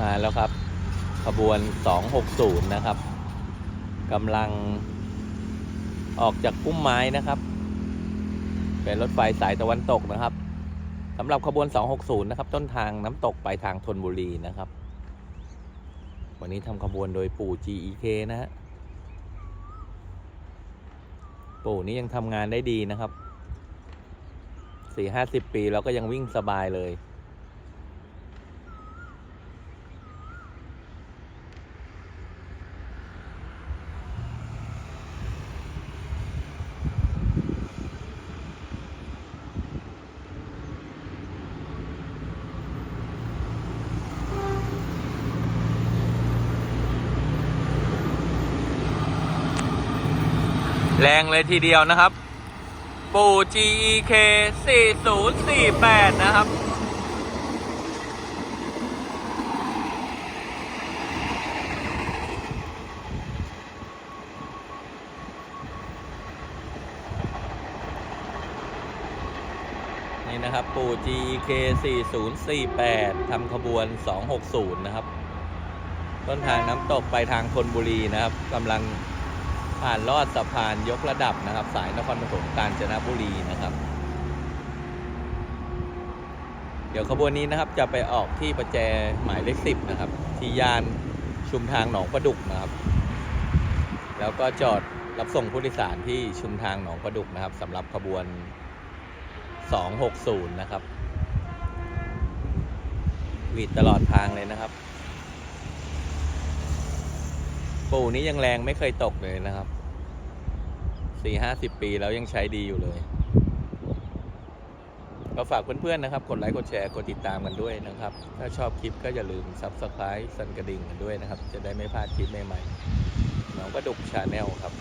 มาแล้วครับ ขบวน 260 นะครับกำลังออกจากพุ่มไม้นะครับ เป็นรถไฟสายตะวันตกนะครับสำหรับขบวน 260 นะครับ ต้นทางน้ำตกไปทางธนบุรีนะครับ วันนี้ทำขบวนโดยปู่ GEK นะฮะปู่นี่ยังทำงานได้ดีนะครับสี่ห้าสิบปีเราก็ยังวิ่งสบายเลย แรงเลยทีเดียวนะครับ ปู่ GEK 4048 นะครับ นี่นะครับ ปู่ GEK 4048ทำขบวน 260 นะครับ ต้นทางน้ำตกไปทางธนบุรีนะครับกำลัง ผ่านลอดสะพานยกระดับนะครับ สายนครปฐมกาญจนบุรีนะครับ เดี๋ยวขบวนนี้นะครับจะไปออกที่ประแจหมายเลขสิบนะครับ ที่ยานชุมทางหนองประดุกนะครับ แล้วก็จอดรับส่งผู้โดยสารที่ชุมทางหนองประดุกนะครับสำหรับขบวน 260 นะครับหวีดตลอดทางเลยนะครับ ปู่นี้ยังแรงไม่เคยตกเลยนะครับสี่ห้าสิบปีแล้วยังใช้ดีอยู่เลย ก็ฝากเพื่อนๆนะครับ กดไลค์กดแชร์กดติดตามกันด้วยนะครับ ถ้าชอบคลิปก็อย่าลืม Subscribe สั่นกระดิ่งกันด้วยนะครับ จะได้ไม่พลาดคลิปใหม่ๆน้องกระดุกชาแนลครับ